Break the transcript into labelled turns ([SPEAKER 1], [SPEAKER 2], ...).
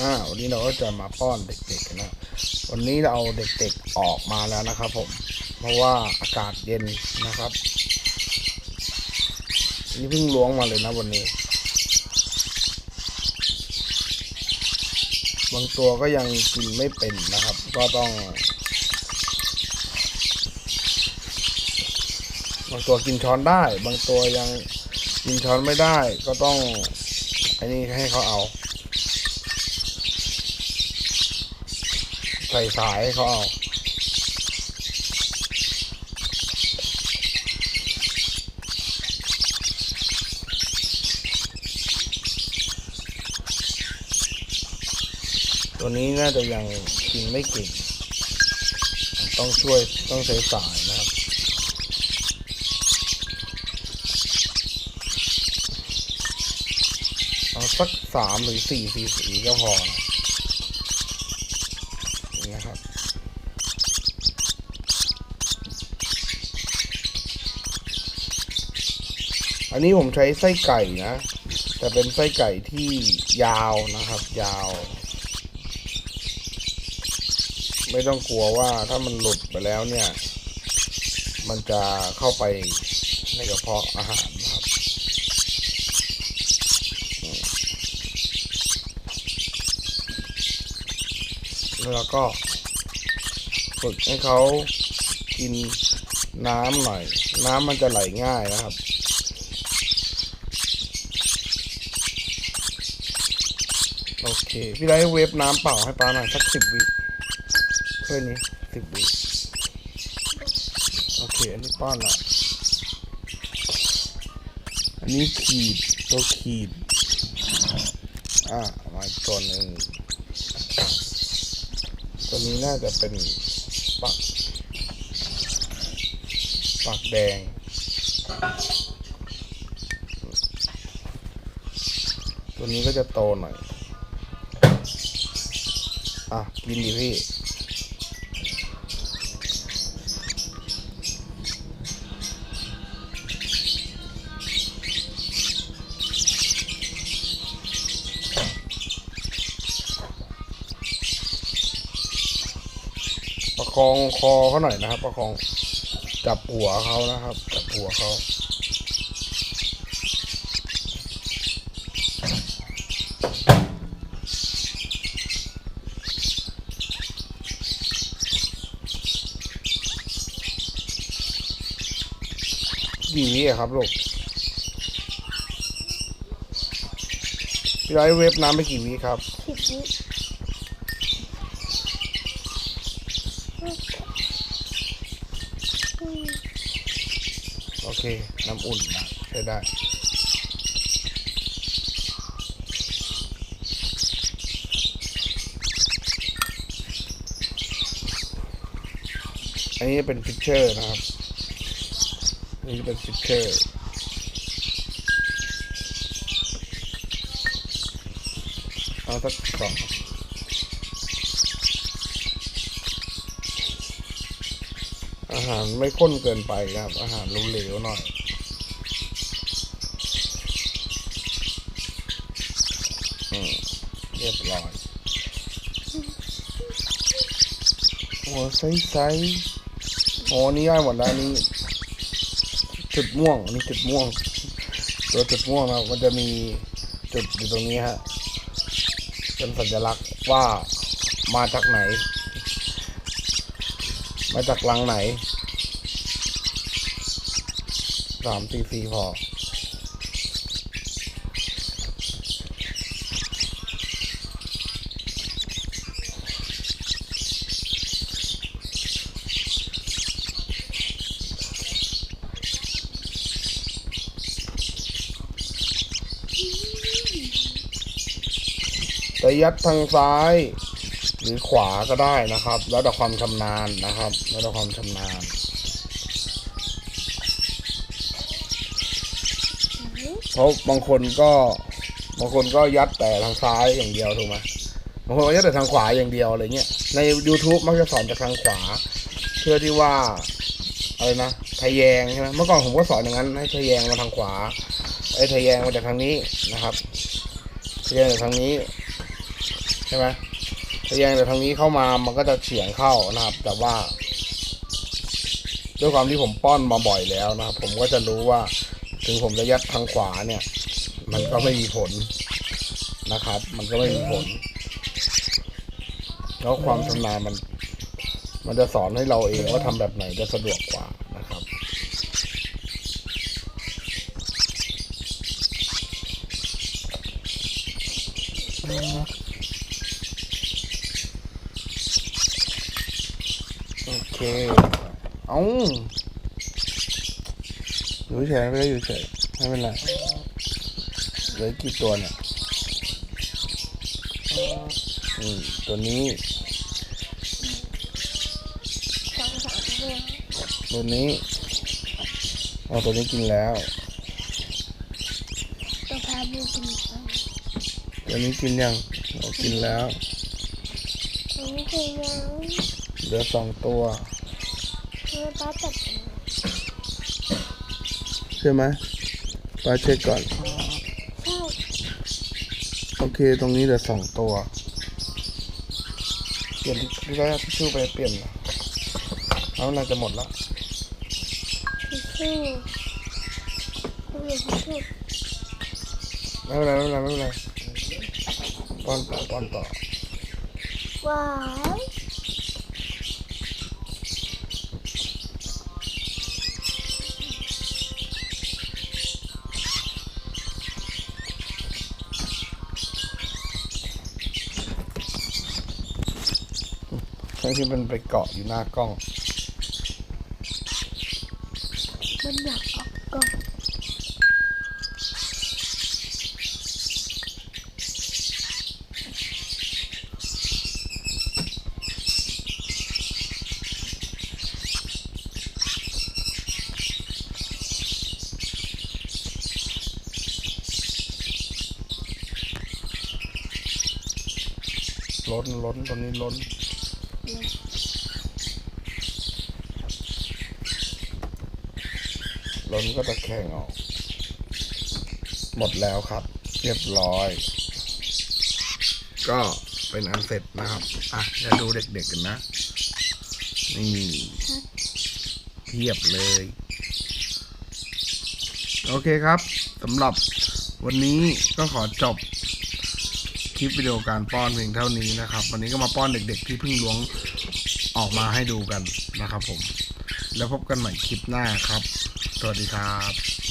[SPEAKER 1] อ่าวันนี้เราก็จะมาป้อนเด็กๆนะวันนี้เราเอาเด็กๆออกมาแล้วนะครับผม เพราะว่าอากาศเย็นนะครับ นี่เพิ่งล้วงมาเลยนะวันนี้ บางตัวก็ยังกินไม่เป็นนะครับ ก็ต้องบางตัวกินช้อนได้ บางตัวยังกินช้อนไม่ได้ ก็ต้องอันนี้ให้เขาเอา ใส่สายเขาเอาตัวนี้น่าจะยังกินไม่เก่งต้องช่วยต้องใช้สายนะครับเอาสักสามหรือสี่ซีสีก็พอนะ อันนี้ผมใช้ไส้ไก่นะ แต่เป็นไส้ไก่ที่ยาวนะครับ ยาว ไม่ต้องกลัวว่าถ้ามันหลุดไปแล้วเนี่ย มันจะเข้าไปในกระเพาะอาหารนะครับแล้วก็ฝึกให้เขากินน้ำหน่อย น้ำมันจะไหลง่ายนะครับ โอเค พี่ไลท์เวฟน้ำเปล่าให้ป้าหน่อยสักสิบวิเพื่อนี้สิบวิโอเค อันนี้ป้อนละอันนี้ขีดตัวขีด อะมาตัวหนึ่งตัวนี้น่าจะเป็นปักปักแดงตัวนี้ก็จะโตหน่อย อะกินดิพี่ประคองคอเขาหน่อยนะครับ ประคองจับหัวเขานะครับ จับหัวเขา กี่วิอะครับลูกพี่ร้อยเวฟน้ำไปกี่วิครับ
[SPEAKER 2] สิบวิ
[SPEAKER 1] โอเค น้ำอุ่นนะใช้ได้อันนี้เป็นฟิชเชอร์นะครับ นนี้เป็นฟิชเชอร์เอาสักสองอาหารไม่ข้นเกินไปครับ อาหารเหลวๆหน่อยอืมเรียบร้อยหัวใสๆโอ้นี่ได้หมดแล้วนี่ จุดม่วงอันนี้จุดม่วง ตัวจุดม่วงนะครับมันจะมีจุดอยู่ตรงนี้ฮะเป็นสัญลักษณ์ว่ามาจากไหน มาจากลังไหนสามสี่สี่พอ จะยัดทางซ้ายหรือขวาก็ได้นะครับ แล้วแต่ความชำนาญนะครับ แล้วแต่ความชำนาญเพราะบางคนก็บางคนก็ยัดแต่ทางซ้ายอย่างเดียวถูกไหมบางคนก็ยัดแต่ทางขวาอย่างเดียวอะไรเงี้ยใน YouTube มักจะสอนจากทางขวา เพื่อที่ว่าอะไรนะทะแยงใช่ไหมเมื่อก่อนผมก็สอนอย่างนั้นให้ทะแยงมาทางขวาไอ้ทะแยงมาจากทางนี้นะครับทะแยงจากทางนี้ ใช่ไหมทะแยงจากทางนี้เข้ามามันก็จะเฉียงเข้านะครับ แต่ว่า ด้วยความที่ผมป้อนมาบ่อยแล้วนะครับ ผมก็จะรู้ว่า ถึงผมจะยัดทางขวาเนี่ย มันก็ไม่มีผลนะครับ มันก็ไม่มีผล แล้วความชำนาญมัน มันจะสอนให้เราเองว่าทำแบบไหนจะสะดวกกว่านะครับอ เคเอาอยู่เฉยไม่ได้อยู่เฉยไม่เป็นไรเหลือกี่ตัวเนี่ยอืมตัวนี้ตัวนี้เอาตัวนี้กินแล้ว
[SPEAKER 2] ตัวพาบูกิน
[SPEAKER 1] ตัวนี้กินยังเอากินแล้ว
[SPEAKER 2] ตัวนี้คือยัง
[SPEAKER 1] เหลือสองตัว
[SPEAKER 2] เมื่อป้าจับ
[SPEAKER 1] ใช่ไหมป้าเช็คก่อน
[SPEAKER 2] ใช่
[SPEAKER 1] โอเคตรงนี้เหลือสองตัว เปลี่ยนที่แรกชื่อไปเปลี่ยนเหรอแล้วน่าจะหมดแล้ว
[SPEAKER 2] ทิชชู่ต้องมีทิชชู่
[SPEAKER 1] ไม่เป็นไรไม่เป็นไรไม่เป็นไรป้อนต่อป้อนต่อ
[SPEAKER 2] ว้าย
[SPEAKER 1] ทั้งที่มันไปเกาะอยู่หน้ากล้อง
[SPEAKER 2] มันอยากออกกล่อง
[SPEAKER 1] ล้นล้นตอนนี้ล้น ล้ นก็ตะแคงออก หมดแล้วครับ เรียบร้อย ก็เป็นอันเสร็จนะครับ อะเดี๋ยวดูเด็กๆกันนะ นี่เทียบเลย โอเคครับสำหรับวันนี้ก็ขอจบคลิปวิดีโอการป้อนเพียงเท่านี้นะครับ วันนี้ก็มาป้อนเด็ก ๆ ที่เพิ่งล้วงออกมาให้ดูกันนะครับผม แล้วพบกันใหม่คลิปหน้าครับ สวัสดีครับ